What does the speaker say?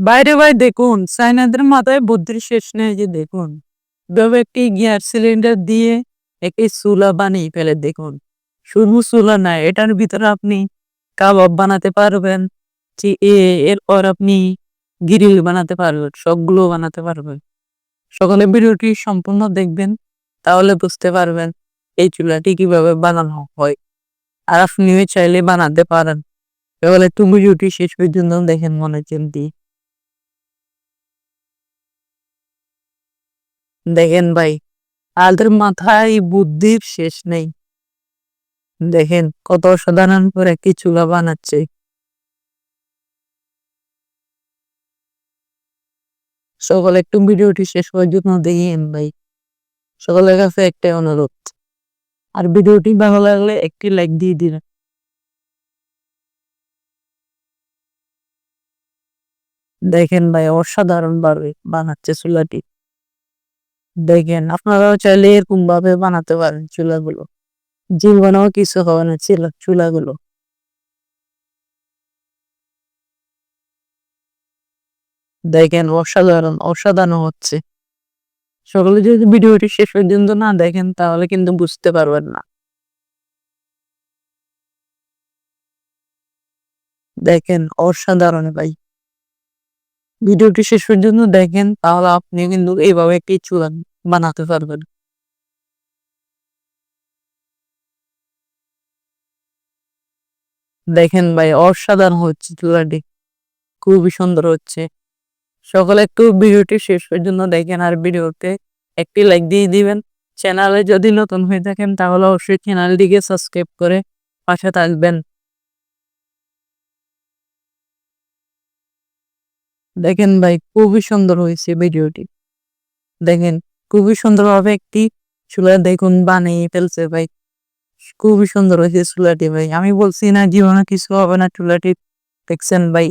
বাইরে ভাই দেখুন চাইনাদের মাথায় বুদ্ধির শেষ নেই যে দেখুন। একটি গ্যাস সিলিন্ডার দিয়ে একটি চুলা বানিয়ে ফেলে দেখুন। শুধু চুলা না, এটার ভিতরে আপনি কাবাব বানাতে পারবেন এরপর আপনি গ্রিল বানাতে পারবেন, সবগুলো বানাতে পারবেন। সকলে ভিডিওটি সম্পূর্ণ দেখবেন, তাহলে বুঝতে পারবেন এই চুলাটি কীভাবে বানানো হয়। আর আপনিও চাইলে বানাতে পারেন। তাহলে একটু ভিডিওটি শেষ পর্যন্ত দেখেন মনে চিন্তি দেখেন ভাই তাদের মাথায় বুদ্ধির শেষ নেই। দেখেন কত সাধারণ করে একটি চুলা বানাচ্ছে। সকলে একটু ভিডিওটি শেষ পর্যন্ত দেখেন ভাই। সকলের কাছে একটাই অনুরোধ, আর ভিডিওটি ভালো লাগলে একটি লাইক দিয়ে দিন। দেখেন ভাই অসাধারণ ভাবে বানাচ্ছে চুলাটি। দেখেন, আপনারাও চাইলে এরকম ভাবে বানাতে পারেন চুলাগুলো। জীবনেও কিছু হবে না ছিল চুলাগুলো। দেখেন, অসাধারণ অসাধারণ হচ্ছে। সকলে যদি ভিডিওটি শেষ পর্যন্ত না দেখেন, তাহলে কিন্তু বুঝতে পারবেন না। দেখেন, অসাধারণ ভাই। ভিডিওটি শেষ পর্যন্ত দেখেন, তাহলে আপনি কিন্তু এইভাবে একটি চুলা বানাতে পারবেন দেখেন ভাই, অসাধারণ হচ্ছে চুলাটি। খুবই সুন্দর হচ্ছে। সকলে একটু ভিডিওটি শেষ পর্যন্ত দেখেন আর ভিডিওতে একটি লাইক দিয়ে দিবেন। চ্যানেলে যদি নতুন হয়ে থাকেন, তাহলে অবশ্যই চ্যানেলটিকে সাবস্ক্রাইব করে পাশে থাকবেন। দেখেন ভাই, খুবই সুন্দর হয়েছে ভিডিওটি। দেখেন খুবই সুন্দরভাবে একটি চুলা দেখুন বানিয়ে ফেলছে ভাই। খুবই সুন্দর হয়েছে চুলাটি ভাই। আমি বলছি না জীবনে কিছু হবে না, চুলাটি দেখছেন ভাই।